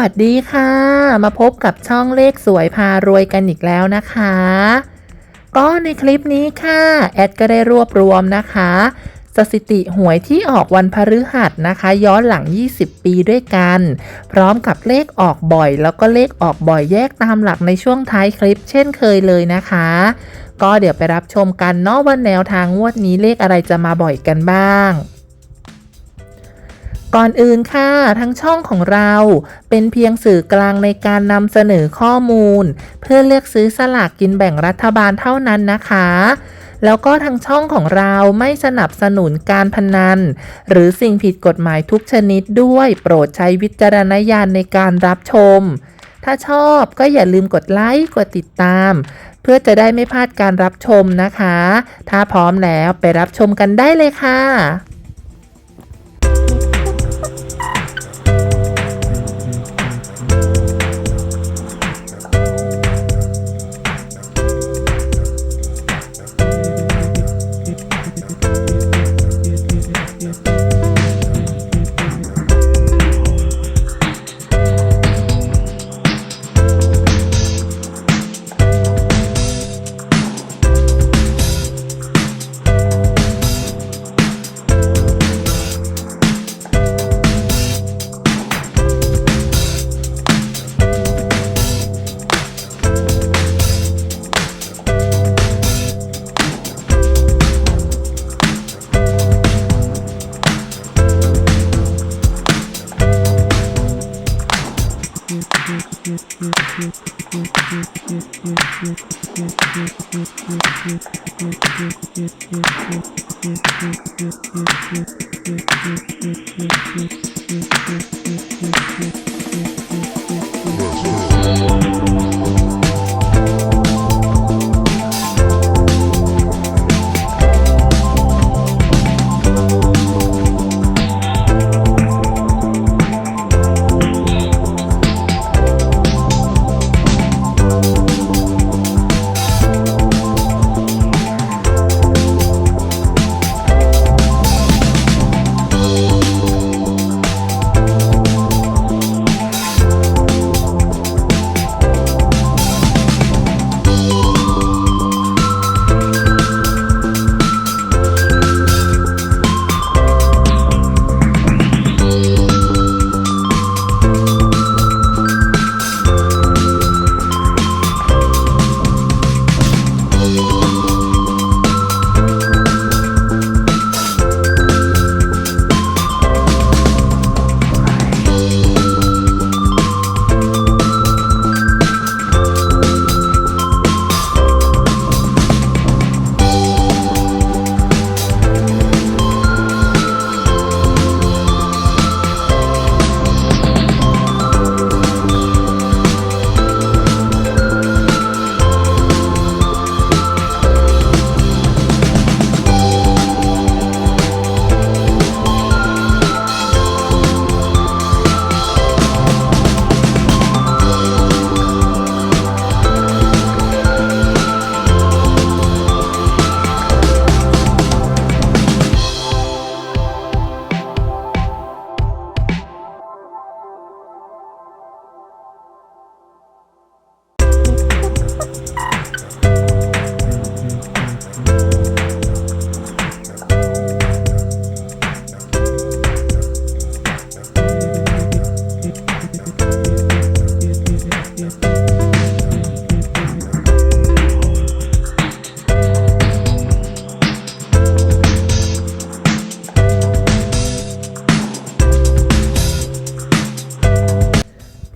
วัสดีค่ะ มาพบกับช่องเลขสวยพารวยกันอีกแล้วนะคะ ก็ในคลิปนี้ค่ะ แอดก็ได้รวบรวมนะคะ สถิติหวยที่ออกวันพฤหัสนะคะ ย้อนหลัง 20 ปีด้วยกัน พร้อมกับเลขออกบ่อย แล้วก็เลขออกบ่อยแยกตามหลักในช่วงท้ายคลิป เช่นเคยเลยนะคะ ก็เดี๋ยวไปรับชมกันเนาะว่าแนวทางงวดนี้เลขอะไรจะมาบ่อยกันบ้าง ก่อนอื่นค่ะทั้งช่องของเราเป็นเพียงสื่อกลางในการนำเสนอข้อมูล เพื่อเลือกซื้อสลากกินแบ่งรัฐบาลเท่านั้นนะคะ แล้วก็ทางช่องของเราไม่สนับสนุนการพนัน หรือสิ่งผิดกฎหมายทุกชนิดด้วย โปรดใช้วิจารณญาณในการรับชม ถ้าชอบก็อย่าลืมกดไลค์กดติดตาม เพื่อจะได้ไม่พลาดการรับชมนะคะ ถ้าพร้อมแล้วไปรับชมกันได้เลยค่ะ Let's go.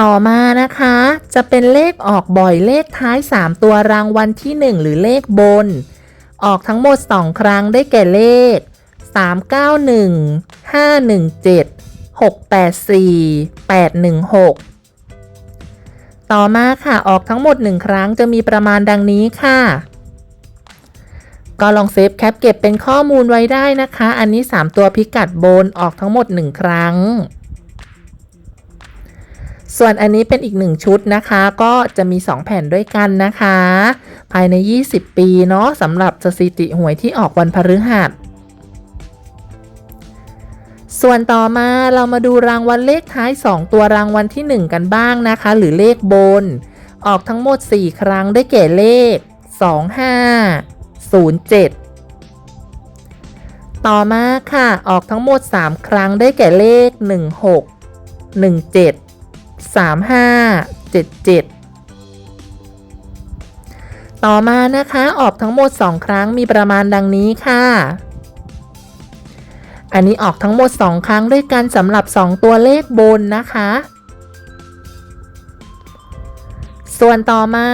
ต่อมานะคะ จะเป็นเลขออกบ่อยเลขท้าย 3 ตัวรางวัลที่ 1 หรือเลขบน ออกทั้งหมด 2 ครั้งได้แก่เลข 391 517 684 816 ต่อมาค่ะออกทั้งหมด 1 ครั้งจะมีประมาณดังนี้ค่ะ ก็ลองเซฟแคปเก็บเป็นข้อมูลไว้ได้นะคะ อันนี้ 3 ตัวพิกัดบนออกทั้งหมด 1 ครั้ง ส่วนอันนี้เป็นอีกหนึ่งชุดนะคะ ก็จะมี 2 แผ่นด้วยกันนะคะ ภายใน 20 ปีเนาะสำหรับสถิติหวยที่ออกวันพฤหัสส่วนต่อมาเรามาดูรางวัลเลขท้าย 2 ตัวรางวัลที่ 1 กันบ้างนะคะ หรือเลขบน ออกทั้งหมด 4 ครั้งได้แก่เลข 2507ต่อมาค่ะ ออกทั้งหมด 3 ครั้งได้แก่เลข 16 17 35 77 ต่อมานะคะออกทั้งหมด 2 ครั้งมีประมาณดังนี้ค่ะ อันนี้ออกทั้งหมด 2 ครั้งด้วยกันสำหรับ 2 ตัวเลขบนนะคะ ส่วนต่อมา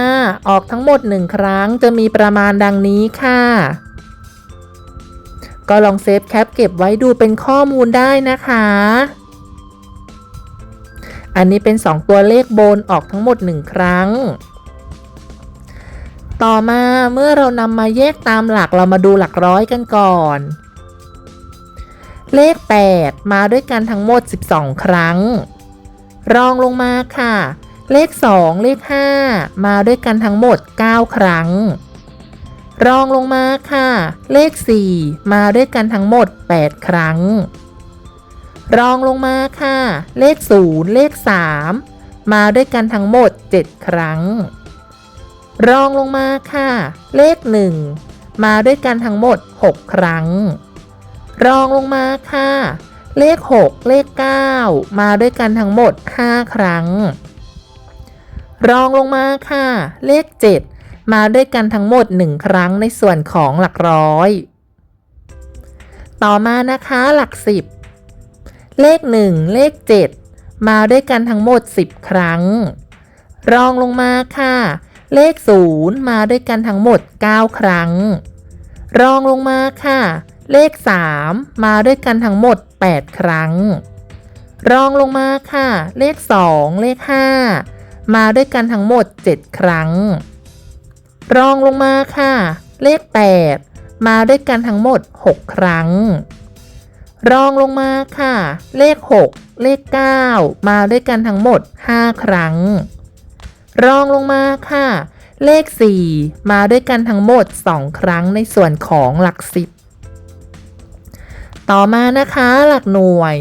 ออกทั้งหมด 1 ครั้งจะมีประมาณดังนี้ค่ะก็ลองเซฟแคปเก็บไว้ดูเป็นข้อมูลได้นะคะ อันนี้เป็น 2 ตัวเลขบนออกทั้งหมด 1 ครั้ง ต่อมาเมื่อเรานำมาแยกตามหลักเรามาดูหลักร้อยกันก่อน เลข 8 มาด้วยกันทั้งหมด 12 ครั้ง รองลงมาค่ะ เลข 2 เลข 5 มาด้วยกันทั้งหมด 9 ครั้ง รองลงมาค่ะ เลข 4 มาด้วยกันทั้งหมด 8 ครั้ง รองลงมาค่ะ เลข 0 เลข 3 มาด้วยกันทั้งหมด 7 ครั้ง รองลงมาค่ะ เลข 1 มาด้วยกันทั้งหมด 6 ครั้ง รองลงมาค่ะ เลข 6 เลข 9 มาด้วยกันทั้งหมด 5 ครั้ง รองลงมาค่ะ เลข 7 มาด้วยกันทั้งหมด 1 ครั้งในส่วนของหลักร้อย ต่อมานะคะหลัก 10 เลข 1 เลข 7 มาด้วยกันทั้งหมด 10 ครั้ง รองลงมาค่ะ เลข 0 มาด้วยกันทั้งหมด 9 ครั้ง รองลงมาค่ะ เลข 3 มาด้วยกันทั้งหมด 8 ครั้ง รองลงมาค่ะ เลข 2 เลข 5 มาด้วยกันทั้งหมด 7 ครั้ง รองลงมาค่ะ เลข 8 มาด้วยกันทั้งหมด 6 ครั้ง รองลงมาค่ะ เลข 6 เลข 9 มาด้วยกันทั้งหมด 5 ครั้ง รองลงมาค่ะ เลข 4 มาด้วยกันทั้งหมด 2 ครั้งในส่วนของหลักสิบต่อมานะคะหลักหน่วย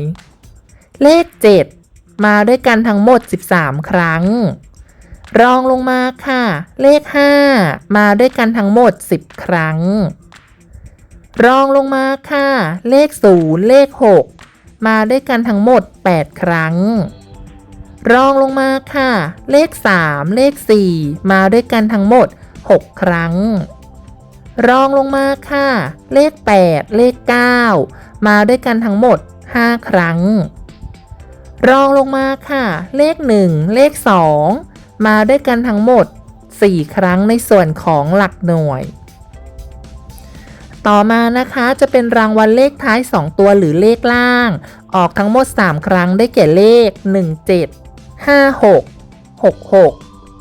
เลข 7 มาด้วยกันทั้งหมด 13 ครั้ง รองลงมาค่ะ เลข 5 มาด้วยกันทั้งหมด 10 ครั้ง รองลงมาค่ะ เลข 0 เลข 6 มาด้วยกันทั้งหมด 8 ครั้ง รองลงมาค่ะ เลข 3 เลข 4 มาด้วยกันทั้งหมด 6 ครั้ง รองลงมาค่ะ เลข 8 เลข 9 มาด้วยกันทั้งหมด 5 ครั้ง รองลงมาค่ะ เลข 1 เลข 2 มาด้วยกันทั้งหมด 4 ครั้งในส่วนของหลักหน่วย ต่อมานะคะจะเป็นรางวัลเลขท้าย 2 ตัวหรือเลขล่าง ออกทั้งหมด 3 ครั้งได้แก่เลข 17 56 66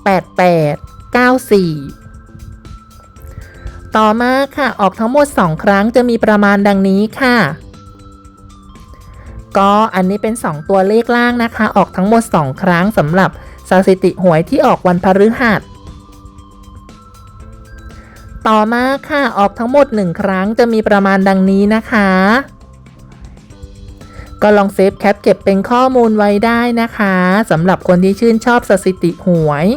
88 94 ต่อมาค่ะออกทั้งหมด 2 ครั้งจะมีประมาณดังนี้ค่ะก็อันนี้เป็น 2 ตัวเลขล่างนะคะ ออกทั้งหมด 2 ครั้งสำหรับสถิติหวยที่ออกวันพฤหัส ต่อมาค่ะออกทั้งหมด 1 ครั้งจะมีประมาณดังนี้นะคะ ก็ลองเซฟแคปเก็บเป็นข้อมูลไว้ได้นะคะสำหรับคนที่ชื่นชอบสถิติหวย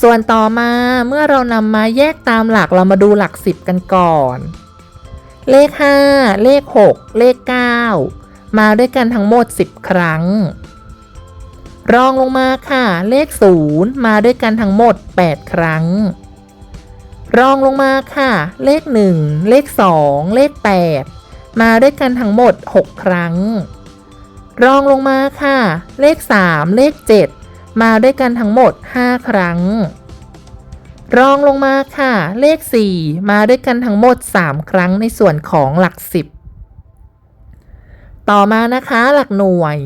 ส่วนต่อมาเมื่อเรานำมาแยกตามหลักเรามาดูหลัก 10 กันก่อน เลข 5 เลข 6 เลข 9 มาด้วยกันทั้งหมด 10 ครั้ง รองลงมาค่ะ เลข 0 มาด้วยกันทั้งหมด 8 ครั้ง รองลงมาค่ะ เลข 1 เลข 2 เลข 8 มาด้วยกันทั้งหมด 6 ครั้ง รองลงมาค่ะ เลข 3 เลข 7 มาด้วยกันทั้งหมด 5 ครั้ง รองลงมาค่ะ เลข 4 มาด้วยกันทั้งหมด 3 ครั้งในส่วนของหลัก 10 ต่อมานะคะหลักหน่วย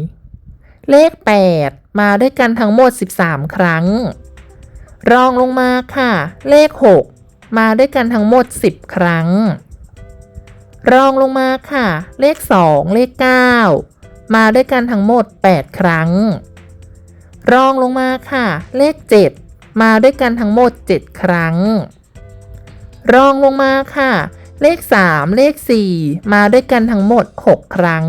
เลข 8 มาด้วยกันทั้งหมด 13 ครั้ง รองลงมาค่ะ เลข 6 มาด้วยกันทั้งหมด 10 ครั้ง รองลงมาค่ะ เลข 2 เลข 9 มาด้วยกันทั้งหมด 8 ครั้ง รองลงมาค่ะ เลข 7 มาด้วยกันทั้งหมด 7 ครั้ง รองลงมาค่ะ เลข 3 เลข 4 มาด้วยกันทั้งหมด 6 ครั้ง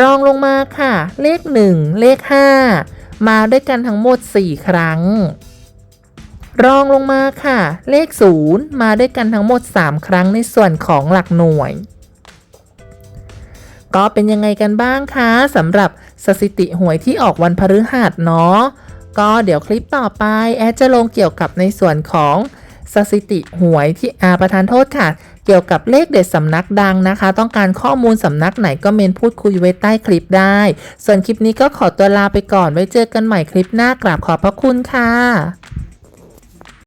รองลงมาค่ะ เลข 1 เลข 5 มาด้วยกันทั้งหมด 4 ครั้ง รองลงมาค่ะ เลข 0 มาด้วยกันทั้งหมด 3 ครั้งในส่วนของหลักหน่วย ก็เป็นยังไงกันบ้างคะสำหรับสถิติหวยที่ออกวันพฤหัสเนาะก็เดี๋ยวคลิปต่อไป แอดจะลงเกี่ยวกับในส่วนของสถิติหวยที่อาประทานโทษค่ะ เกี่ยวกับเลขเด็ดสำนักดังนะคะ ต้องการข้อมูลสำนักไหนก็เมนพูดคุยไว้ใต้คลิปได้ ส่วนคลิปนี้ก็ขอตัวลาไปก่อนไว้เจอกันใหม่คลิปหน้ากราบขอบพระคุณค่ะ